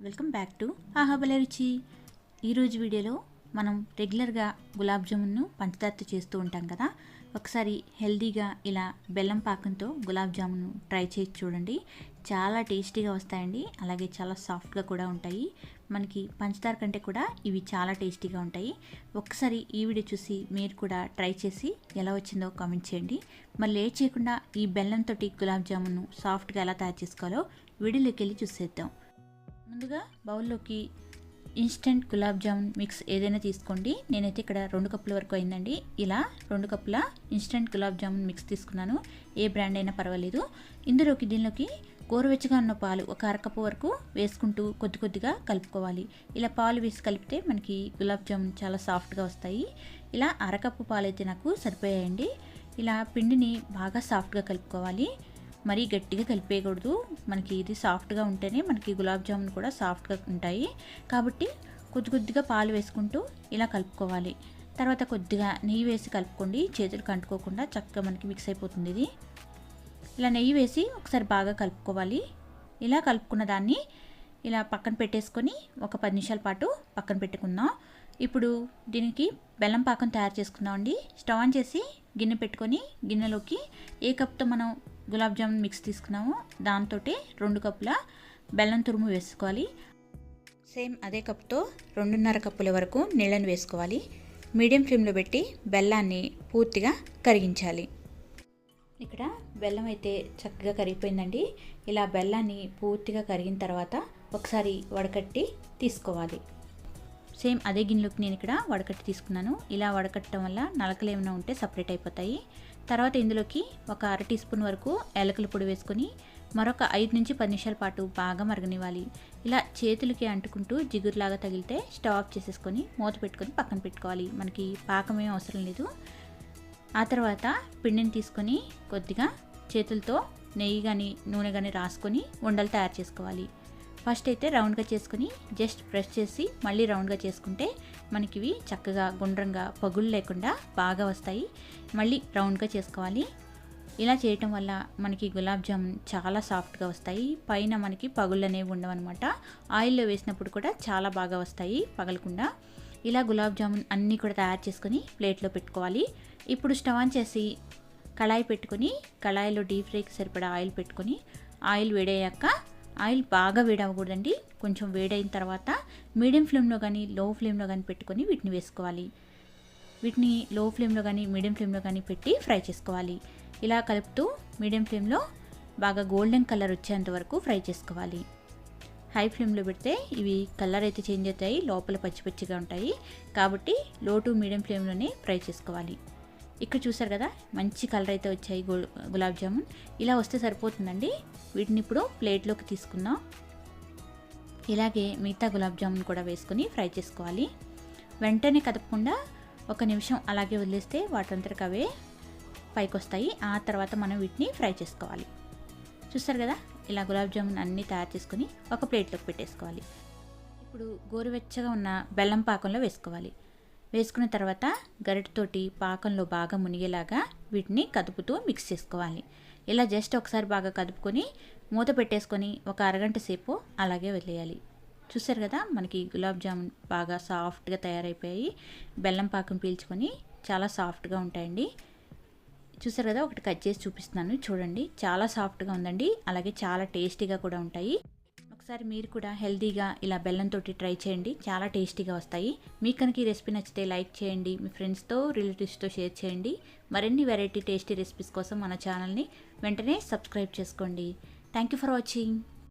Welcome back to ఆహాబల రుచి. ఈరోజు వీడియోలో మనం రెగ్యులర్గా గులాబ్ జామున్ను పంచదారతో చేస్తూ ఉంటాం కదా. ఒకసారి హెల్దీగా ఇలా బెల్లం పాకంతో గులాబ్ జామును ట్రై చేసి చూడండి. చాలా టేస్టీగా వస్తాయండి. అలాగే చాలా సాఫ్ట్గా కూడా ఉంటాయి. మనకి పంచదార కంటే కూడా ఇవి చాలా టేస్టీగా ఉంటాయి. ఒకసారి ఈ వీడియో చూసి మీరు కూడా ట్రై చేసి ఎలా వచ్చిందో కామెంట్ చేయండి. మరి లేట్ చేయకుండా ఈ బెల్లంతో గులాబ్ జామున్ను సాఫ్ట్గా ఎలా తయారు చేసుకోవాలో వీడియోలోకి వెళ్ళి చూసేద్దాం. ముందుగా బౌల్లోకి ఇన్స్టెంట్ గులాబ్ జామున్ మిక్స్ ఏదైనా తీసుకోండి. నేనైతే ఇక్కడ రెండు కప్పుల వరకు అయిందండి. ఇలా రెండు కప్పుల ఇన్స్టెంట్ గులాబ్ జామున్ మిక్స్ తీసుకున్నాను. ఏ బ్రాండ్ అయినా పర్వాలేదు. ఇందులోకి దీనిలోకి గోరువెచ్చగా ఉన్న పాలు ఒక అరకప్పు వరకు వేసుకుంటూ కొద్ది కొద్దిగా కలుపుకోవాలి. ఇలా పాలు వేసి కలిపితే మనకి గులాబ్ జామున్ చాలా సాఫ్ట్గా వస్తాయి. ఇలా అరకప్పు పాలు అయితే నాకు సరిపోయాయండి. ఇలా పిండిని బాగా సాఫ్ట్గా కలుపుకోవాలి. మరీ గట్టిగా కలిపేయకూడదు. మనకి ఇది సాఫ్ట్గా ఉంటేనే మనకి గులాబ్ జామున్ కూడా సాఫ్ట్గా ఉంటాయి. కాబట్టి కొద్ది కొద్దిగా పాలు వేసుకుంటూ ఇలా కలుపుకోవాలి. తర్వాత కొద్దిగా నెయ్యి వేసి కలుపుకోండి. చేతులు కంటుకోకుండా చక్కగా మనకి మిక్స్ అయిపోతుంది ఇది. ఇలా నెయ్యి వేసి ఒకసారి బాగా కలుపుకోవాలి. ఇలా కలుపుకున్న దాన్ని ఇలా పక్కన పెట్టేసుకొని ఒక పది నిమిషాల పాటు పక్కన పెట్టుకుందాం. ఇప్పుడు దీనికి బెల్లం పాకం తయారు చేసుకుందామండి. స్టవ్ ఆన్ చేసి గిన్నె పెట్టుకొని గిన్నెలోకి ఏ కప్తో మనం గులాబ్ జామున్ మిక్స్ తీసుకున్నామో. దాంతో రెండు కప్పుల బెల్లం తురుము వేసుకోవాలి. సేమ్ అదే కప్తో రెండున్నర కప్పుల వరకు నీళ్ళని వేసుకోవాలి. మీడియం ఫ్లేమ్లో పెట్టి బెల్లాన్ని పూర్తిగా కరిగించాలి. ఇక్కడ బెల్లం అయితే చక్కగా కరిగిపోయిందండి. ఇలా బెల్లాన్ని పూర్తిగా కరిగిన తర్వాత ఒకసారి వడకట్టి తీసుకోవాలి. సేమ్ అదే గిన్నెలోకి నేను ఇక్కడ వడకట్టి తీసుకున్నాను. ఇలా వడకట్టడం వల్ల నలకలు ఏమైనా ఉంటే సపరేట్ అయిపోతాయి. తర్వాత ఇందులోకి ఒక అర టీ స్పూన్ వరకు ఏలకల పొడి వేసుకొని మరొక ఐదు నుంచి పది నిమిషాల పాటు బాగా మరగనివ్వాలి. ఇలా చేతులకి అంటుకుంటూ జిగురులాగా తగిలితే స్టవ్ ఆఫ్ చేసేసుకొని మూత పెట్టుకొని పక్కన పెట్టుకోవాలి. మనకి పాకం ఏం అవసరం లేదు. ఆ తర్వాత పిండిని తీసుకొని కొద్దిగా చేతులతో నెయ్యి కానీ నూనె కానీ రాసుకొని ఉండలు తయారు చేసుకోవాలి. ఫస్ట్ అయితే రౌండ్గా చేసుకుని జస్ట్ ప్రెస్ చేసి మళ్ళీ రౌండ్గా చేసుకుంటే మనకి ఇవి చక్కగా గుండ్రంగా పగులు లేకుండా బాగా వస్తాయి. మళ్ళీ రౌండ్గా చేసుకోవాలి. ఇలా చేయటం వల్ల మనకి గులాబ్ జామున్ చాలా సాఫ్ట్గా వస్తాయి. పైన మనకి పగుళ్ళు అనేవి ఉండవన్నమాట. ఆయిల్లో వేసినప్పుడు కూడా చాలా బాగా వస్తాయి పగలకుండా. ఇలా గులాబ్ జామున్ అన్నీ కూడా తయారు చేసుకొని ప్లేట్లో పెట్టుకోవాలి. ఇప్పుడు స్టవ్ ఆన్ చేసి కళాయి పెట్టుకొని కళాయిలో డీప్ ఫ్రైకి సరిపడా ఆయిల్ పెట్టుకొని ఆయిల్ వేడయ్యాక ఆయిల్ బాగా వేడవకూడదండి కొంచెం వేడైన తర్వాత మీడియం ఫ్లేమ్లో కానీ లో ఫ్లేమ్లో కానీ పెట్టుకొని వీటిని వేసుకోవాలి. వీటిని లో ఫ్లేమ్లో కానీ మీడియం ఫ్లేమ్లో కానీ పెట్టి ఫ్రై చేసుకోవాలి. ఇలా కలుపుతూ మీడియం ఫ్లేమ్లో బాగా గోల్డెన్ కలర్ వచ్చేంత వరకు ఫ్రై చేసుకోవాలి. హై ఫ్లేమ్లో పెడితే ఇవి కలర్ అయితే చేంజ్ అవుతాయి లోపల పచ్చి పచ్చిగా ఉంటాయి. కాబట్టి లో టు మీడియం ఫ్లేమ్లోనే ఫ్రై చేసుకోవాలి. ఇక్కడ చూసారు కదా మంచి కలర్ అయితే వచ్చాయి గులాబ్ జామున్. ఇలా వస్తే సరిపోతుందండి. వీటిని ఇప్పుడు ప్లేట్లోకి తీసుకుందాం. ఇలాగే మిగతా గులాబ్ జామున్ కూడా వేసుకొని ఫ్రై చేసుకోవాలి. వెంటనే కదపకుండా ఒక నిమిషం అలాగే వదిలేస్తే వాటంతరకు అవే పైకి వస్తాయి ఆ తర్వాత మనం వీటిని ఫ్రై చేసుకోవాలి. చూస్తారు కదా ఇలా గులాబ్ జామున్ అన్నీ తయారు చేసుకొని ఒక ప్లేట్లోకి పెట్టేసుకోవాలి. ఇప్పుడు గోరువెచ్చగా ఉన్న బెల్లం పాకంలో వేసుకోవాలి. వేసుకున్న తర్వాత గరిటతోటి పాకంలో బాగా మునిగేలాగా వీటిని కదుపుతూ మిక్స్ చేసుకోవాలి. ఇలా జస్ట్ ఒకసారి బాగా కదుపుకొని మూత పెట్టేసుకొని ఒక అరగంట సేపు అలాగే వదిలేయాలి. చూసారు కదా మనకి గులాబ్ జామున్ బాగా సాఫ్ట్గా తయారైపోయాయి. బెల్లం పాకం పీల్చుకొని చాలా సాఫ్ట్గా ఉంటాయండి. చూసారు కదా ఒకటి కట్ చేసి చూపిస్తున్నాను. చూడండి చాలా సాఫ్ట్గా ఉందండి. అలాగే చాలా టేస్టీగా కూడా ఉంటాయి. ఒకసారి మీరు కూడా హెల్తీగా ఇలా బెల్లంతో ట్రై చేయండి. చాలా టేస్టీగా వస్తాయి. మీకు కనుక ఈ రెసిపీ నచ్చితే లైక్ చేయండి. మీ ఫ్రెండ్స్తో రిలేటివ్స్తో షేర్ చేయండి. మరిన్ని వెరైటీ టేస్టీ రెసిపీస్ కోసం మన ఛానల్ని వెంటనే సబ్స్క్రైబ్ చేసుకోండి. Thank you for watching.